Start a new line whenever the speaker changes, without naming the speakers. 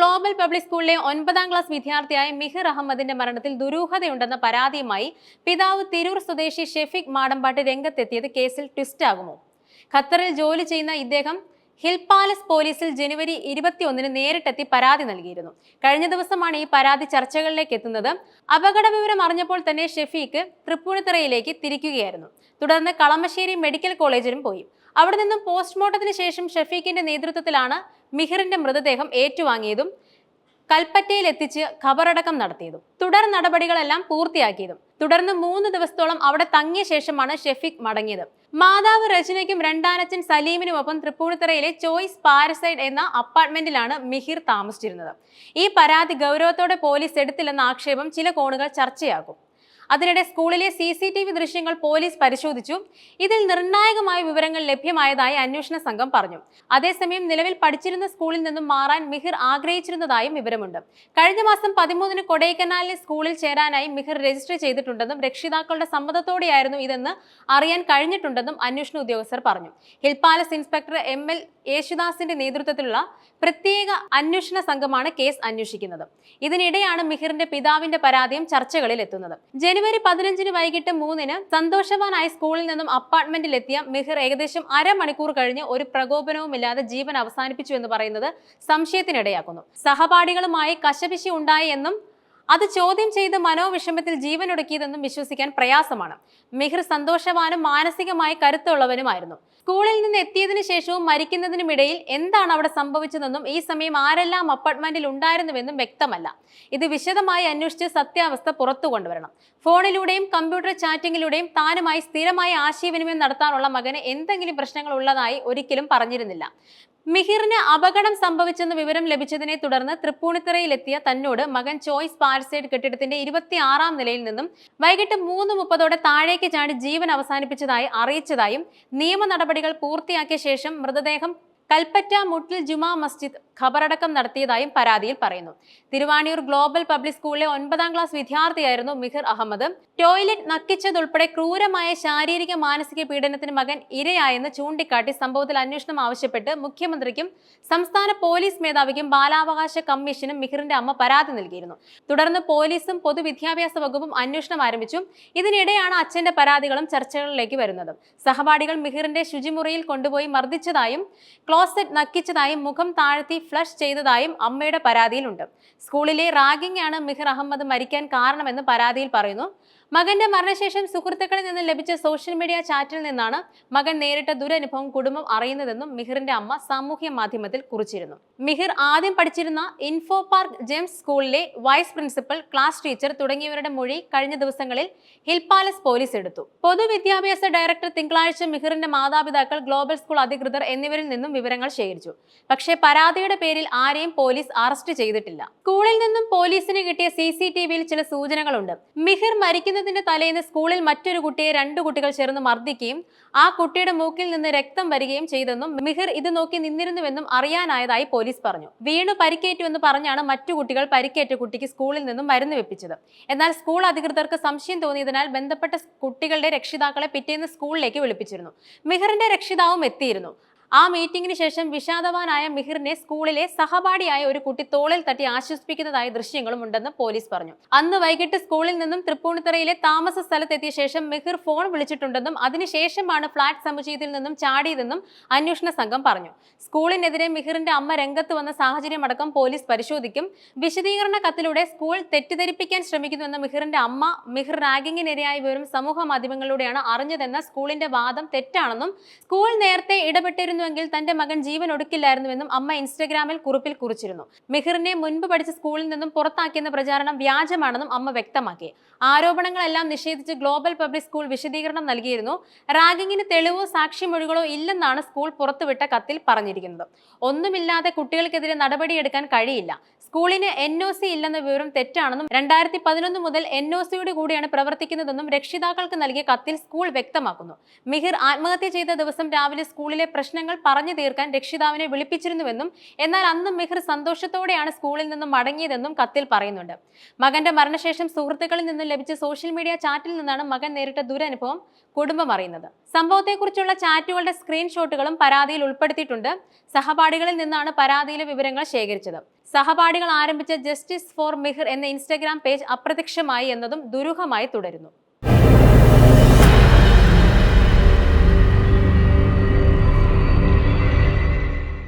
Global public സ്കൂളിലെ ഒൻപതാം class വിദ്യാർത്ഥിയായ മിഹിർ അഹമ്മദിന്റെ മരണത്തിൽ ദുരൂഹതയുണ്ടെന്ന പരാതിയുമായി പിതാവ് തിരൂർ സ്വദേശി ഷെഫിക് മാടമ്പാട്ട് രംഗത്തെത്തിയത് കേസിൽ ട്വിസ്റ്റ് ആകുമോ? ഖത്തറിൽ ജോലി ചെയ്യുന്ന ഇദ്ദേഹം ഹിൽ പാലസ് പോലീസിൽ ജനുവരി ഇരുപത്തിയൊന്നിന് നേരിട്ടെത്തി പരാതി നൽകിയിരുന്നു. കഴിഞ്ഞ ദിവസമാണ് ഈ പരാതി ചർച്ചകളിലേക്ക് എത്തുന്നത്. അപകട വിവരം അറിഞ്ഞപ്പോൾ തന്നെ ഷെഫീഖ് തൃപ്പൂണിത്തറയിലേക്ക് തിരിക്കുകയായിരുന്നു. തുടർന്ന് കളമശ്ശേരി മെഡിക്കൽ കോളേജിലും പോയി. അവിടെ നിന്നും പോസ്റ്റ്മോർട്ടത്തിന് ശേഷം ഷെഫീഖിന്റെ നേതൃത്വത്തിലാണ് മിഹിറിന്റെ മൃതദേഹം ഏറ്റുവാങ്ങിയതും കൽപ്പറ്റയിൽ എത്തിച്ച് ഖബറടക്കം നടത്തിയതും തുടർ നടപടികളെല്ലാം പൂർത്തിയാക്കിയതും തുടർന്ന് മൂന്ന് ദിവസത്തോളം അവിടെ തങ്ങിയ ശേഷമാണ് ഷെഫീഖ് മടങ്ങിയത്. മാതാവ് രചനയ്ക്കും രണ്ടാനച്ചൻ സലീമിനുമൊപ്പം തൃപ്പൂണിത്തറയിലെ ചോയ്സ് പാരസൈഡ് എന്ന അപ്പാർട്ട്മെന്റിലാണ് മിഹിർ താമസിച്ചിരുന്നത്. ഈ പരാതി ഗൗരവത്തോടെ പോലീസ് എടുത്തില്ലെന്ന ആക്ഷേപം ചില കോണുകൾ ചർച്ചയാകും. അതിനിടെ സ്കൂളിലെ സി സി ടി വി ദൃശ്യങ്ങൾ പോലീസ് പരിശോധിച്ചു. ഇതിൽ നിർണായകമായ വിവരങ്ങൾ ലഭ്യമായതായി അന്വേഷണ സംഘം പറഞ്ഞു. അതേസമയം നിലവിൽ പഠിച്ചിരുന്ന സ്കൂളിൽ നിന്നും മാറാൻ മിഹിർ ആഗ്രഹിച്ചിരുന്നതായും വിവരമുണ്ട്. കഴിഞ്ഞ മാസം പതിമൂന്നിന് കൊടൈക്കനാലിലെ സ്കൂളിൽ ചേരാനായി മിഹിർ രജിസ്റ്റർ ചെയ്തിട്ടുണ്ടെന്നും രക്ഷിതാക്കളുടെ സമ്മതത്തോടെയായിരുന്നു ഇതെന്ന് അറിയാൻ കഴിഞ്ഞിട്ടുണ്ടെന്നും അന്വേഷണ ഉദ്യോഗസ്ഥർ പറഞ്ഞു. Hill Palace inspector M L യേശുദാസിന്റെ നേതൃത്വത്തിലുള്ള പ്രത്യേക അന്വേഷണ സംഘമാണ് കേസ് അന്വേഷിക്കുന്നത്. ഇതിനിടെയാണ് മിഹിറിന്റെ പിതാവിന്റെ പരാതിയും ചർച്ചകളിൽ എത്തുന്നത്. ജനുവരി പതിനഞ്ചിന് വൈകിട്ട് മൂന്നിന് സന്തോഷവാനായ സ്കൂളിൽ നിന്നും അപ്പാർട്ട്മെന്റിലെത്തിയ മിഹിർ ഏകദേശം അരമണിക്കൂർ കഴിഞ്ഞ് ഒരു പ്രകോപനവുമില്ലാതെ ജീവൻ അവസാനിപ്പിച്ചു എന്ന് പറയുന്നത് സംശയത്തിനിടയാക്കുന്നു. സഹപാഠികളുമായി കശപിശി ഉണ്ടായി എന്നും അത് ചോദ്യം ചെയ്ത് മനോവിഷമത്തിൽ ജീവനൊടുക്കിയതെന്നും വിശ്വസിക്കാൻ പ്രയാസമാണ്. മിഹിർ സന്തോഷവാനും മാനസികമായി കരുത്തുള്ളവനുമായിരുന്നു. സ്കൂളിൽ നിന്ന് എത്തിയതിനു ശേഷവും മരിക്കുന്നതിനുമിടയിൽ എന്താണ് അവിടെ സംഭവിച്ചതെന്നും ഈ സമയം ആരെല്ലാം അപ്പാർട്ട്മെന്റിൽ ഉണ്ടായിരുന്നുവെന്നും വ്യക്തമല്ല. ഇത് വിശദമായി അന്വേഷിച്ച് സത്യാവസ്ഥ പുറത്തു കൊണ്ടുവരണം. ഫോണിലൂടെയും കമ്പ്യൂട്ടർ ചാറ്റിംഗിലൂടെയും താനുമായി സ്ഥിരമായി ആശയവിനിമയം നടത്താനുള്ള മകന് എന്തെങ്കിലും പ്രശ്നങ്ങൾ ഉള്ളതായി ഒരിക്കലും പറഞ്ഞിരുന്നില്ല. മിഹിറിന് അപകടം സംഭവിച്ചെന്ന് വിവരം ലഭിച്ചതിനെ തുടർന്ന് തൃപ്പൂണിത്തറയിലെത്തിയ തന്നോട് മകൻ ചോയ്സ് പാർസൈഡ് കെട്ടിടത്തിന്റെ ഇരുപത്തിയാറാം നിലയിൽ നിന്നും വൈകിട്ട് മൂന്ന് മുപ്പതോടെ താഴേക്ക് ചാടി ജീവൻ അവസാനിപ്പിച്ചതായി അറിയിച്ചതായും നിയമ നടപടികൾ പൂർത്തിയാക്കിയ ശേഷം മൃതദേഹം കൽപ്പറ്റ മുട്ടിൽ ജുമാ മസ്ജിദ് ഖബറടക്കം നടത്തിയതായും പരാതിയിൽ പറയുന്നു. തിരുവാണിയൂർ ഗ്ലോബൽ പബ്ലിക് സ്കൂളിലെ ഒൻപതാം ക്ലാസ് വിദ്യാർത്ഥിയായിരുന്നു മിഹിർ അഹമ്മദ്. ടോയ്ലറ്റ് നക്കിച്ചതുൾപ്പെടെ ക്രൂരമായ ശാരീരിക മാനസിക പീഡനത്തിന് മകൻ ഇരയായെന്ന് ചൂണ്ടിക്കാട്ടി സംഭവത്തിൽ അന്വേഷണം ആവശ്യപ്പെട്ട് മുഖ്യമന്ത്രിക്കും സംസ്ഥാന പോലീസ് മേധാവിക്കും ബാലാവകാശ കമ്മീഷനും മിഹിറിന്റെ അമ്മ പരാതി നൽകിയിരുന്നു. തുടർന്ന് പോലീസും പൊതുവിദ്യാഭ്യാസ വകുപ്പും അന്വേഷണം ആരംഭിച്ചു. ഇതിനിടെയാണ് അച്ഛന്റെ പരാതികളും ചർച്ചകളിലേക്ക് വരുന്നത്. സഹപാഠികൾ മിഹിറിന്റെ ശുചിമുറിയിൽ കൊണ്ടുപോയി മർദ്ദിച്ചതായും ക്ലോസറ്റ് നക്കിച്ചതായും മുഖം താഴ്ത്തി ഫ്ലഷ് ചെയ്തതായും അമ്മയുടെ പരാതിയിലുണ്ട്. സ്കൂളിലെ റാഗിംഗ് ആണ് മിഹിർ അഹമ്മദ് മരിക്കാൻ കാരണമെന്ന് പരാതിയിൽ പറയുന്നു. മകന്റെ മരണശേഷം സുഹൃത്തുക്കളിൽ നിന്ന് ലഭിച്ച സോഷ്യൽ മീഡിയ ചാറ്റിൽ നിന്നാണ് മകൻ നേരിട്ട ദുരനുഭവം കുടുംബം അറിയുന്നതെന്നും മിഹിറിന്റെ അമ്മ സാമൂഹ്യ മാധ്യമത്തിൽ കുറിച്ചിരുന്നു. മിഹിർ ആദ്യം പഠിച്ചിരുന്ന ഇൻഫോ പാർക്ക് ജെംസ് സ്കൂളിലെ വൈസ് പ്രിൻസിപ്പൽ ക്ലാസ് ടീച്ചർ തുടങ്ങിയവരുടെ മൊഴി കഴിഞ്ഞ ദിവസങ്ങളിൽ ഹിൽ പാലസ് പോലീസ് എടുത്തു. പൊതുവിദ്യാഭ്യാസ ഡയറക്ടർ തിങ്കളാഴ്ച മിഹിറിന്റെ മാതാപിതാക്കൾ ഗ്ലോബൽ സ്കൂൾ അധികൃതർ എന്നിവരിൽ നിന്നും വിവരങ്ങൾ ശേഖരിച്ചു. പക്ഷേ പരാതിയുടെ പേരിൽ ആരെയും പോലീസ് അറസ്റ്റ് ചെയ്തിട്ടില്ല. സ്കൂളിൽ നിന്നും പോലീസിന് കിട്ടിയ സി സി ചില സൂചനകളുണ്ട്. മിഹിർ മരിക്കുന്നതിന്റെ തലേന്ന് സ്കൂളിൽ മറ്റൊരു കുട്ടിയെ രണ്ടു കുട്ടികൾ ചേർന്ന് മർദ്ദിക്കുകയും ആ കുട്ടിയുടെ മൂക്കിൽ നിന്ന് രക്തം വരികയും ചെയ്തെന്നും മിഹിർ ഇത് നോക്കി നിന്നിരുന്നുവെന്നും അറിയാനായതായി പോലീസ് പറഞ്ഞു. വീണു പരിക്കേറ്റുവെന്ന് പറഞ്ഞാണ് മറ്റു കുട്ടികൾ പരിക്കേറ്റ കുട്ടിക്ക് സ്കൂളിൽ നിന്നും മരുന്ന് വെപ്പിച്ചത്. എന്നാൽ സ്കൂൾ അധികൃതർക്ക് സംശയം തോന്നിയതിനാൽ ബന്ധപ്പെട്ട കുട്ടികളുടെ രക്ഷിതാക്കളെ പിറ്റേന്ന് സ്കൂളിലേക്ക് വിളിപ്പിച്ചിരുന്നു. മിഹിറിന്റെ രക്ഷിതാവും എത്തിയിരുന്നു. ആ മീറ്റിംഗിന് ശേഷം വിഷാദവാനായ മിഹിറിനെ സ്കൂളിലെ സഹപാഠിയായ ഒരു കുട്ടി തോളിൽ തട്ടി ആശ്വസിപ്പിക്കുന്നതായ ദൃശ്യങ്ങളും ഉണ്ടെന്ന് പോലീസ് പറഞ്ഞു. അന്ന് വൈകിട്ട് സ്കൂളിൽ നിന്നും തൃപ്പൂണിത്തറയിലെ താമസ സ്ഥലത്തെത്തിയ ശേഷം മിഹിർ ഫോൺ വിളിച്ചിട്ടുണ്ടെന്നും അതിനുശേഷമാണ് ഫ്ളാറ്റ് സമുച്ചയത്തിൽ നിന്നും ചാടിയതെന്നും അന്വേഷണ സംഘം പറഞ്ഞു. സ്കൂളിനെതിരെ മിഹിറിന്റെ അമ്മ രംഗത്ത് വന്ന സാഹചര്യമടക്കം പോലീസ് പരിശോധിക്കും. വിശദീകരണ കത്തിലൂടെ സ്കൂൾ തെറ്റിദ്ധരിപ്പിക്കാൻ ശ്രമിക്കുന്നുവെന്ന മിഹിറിന്റെ അമ്മ മിഹിർ റാഗിങ്ങിനിരയായ വിവരം സമൂഹ മാധ്യമങ്ങളിലൂടെയാണ് അറിഞ്ഞതെന്ന സ്കൂളിന്റെ വാദം തെറ്റാണെന്നും സ്കൂൾ നേരത്തെ ഇടപെട്ടിരുന്നുവെങ്കിൽ തന്റെ മകൻ ജീവൻ ഒടുക്കില്ലായിരുന്നുവെന്നും അമ്മ ഇൻസ്റ്റഗ്രാമിൽ കുറിപ്പിൽ കുറിച്ചിരുന്നു. മിഹിറിനെ മുൻപ് പഠിച്ച സ്കൂളിൽ നിന്നും പുറത്താക്കിയെന്ന പ്രചാരണം വ്യാജമാണെന്നും അമ്മ വ്യക്തമാക്കി. ആരോപണങ്ങളെല്ലാം നിഷേധിച്ച് ഗ്ലോബൽ പബ്ലിക് സ്കൂൾ വിശദീകരണം നൽകിയിരുന്നു. റാഗിങ്ങിന് തെളിവോ സാക്ഷിമൊഴികളോ ഇല്ലെന്നാണ് സ്കൂൾ പുറത്തുവിട്ട കത്തിൽ പറഞ്ഞിരിക്കുന്നത്. ഒന്നുമില്ലാതെ കുട്ടികൾക്കെതിരെ നടപടിയെടുക്കാൻ കഴിയില്ല. സ്കൂളിന് എൻ ഒ സി ഇല്ലെന്ന വിവരം തെറ്റാണെന്നും രണ്ടായിരത്തി പതിനൊന്ന് മുതൽ എൻ ഒ സിയുടെ കൂടിയാണ് പ്രവർത്തിക്കുന്നതെന്നും രക്ഷിതാക്കൾക്ക് നൽകിയ കത്തിൽ സ്കൂൾ വ്യക്തമാക്കുന്നു. മിഹിർ ആത്മഹത്യ ചെയ്ത ദിവസം രാവിലെ സ്കൂളിലെ പ്രശ്നങ്ങൾ പറഞ്ഞു തീർക്കാൻ രക്ഷിതാവിനെ വിളിപ്പിച്ചിരുന്നുവെന്നും എന്നാൽ അന്ന് മെഹർ സന്തോഷത്തോടെയാണ് സ്കൂളിൽ നിന്നും മടങ്ങിയതെന്നും കത്തിൽ പറയുന്നുണ്ട്. മകന്റെ മരണശേഷം സുഹൃത്തുക്കളിൽ നിന്നും ലഭിച്ച സോഷ്യൽ മീഡിയ ചാറ്റിൽ നിന്നാണ് മകൻ നേരിട്ട ദുരനുഭവം കുടുംബം അറിയുന്നത്. സംഭവത്തെക്കുറിച്ചുള്ള ചാറ്റുകളുടെ സ്ക്രീൻഷോട്ടുകളും പരാതിയിൽ ഉൾപ്പെടുത്തിയിട്ടുണ്ട്. സഹപാഠികളിൽ നിന്നാണ് പരാതിയിലെ വിവരങ്ങൾ ശേഖരിച്ചത്. സഹപാഠികൾ ആരംഭിച്ച ജസ്റ്റിസ് ഫോർ മിഹിർ എന്ന ഇൻസ്റ്റഗ്രാം പേജ് അപ്രത്യക്ഷമായി എന്നതും ദുരൂഹമായി തുടരുന്നു.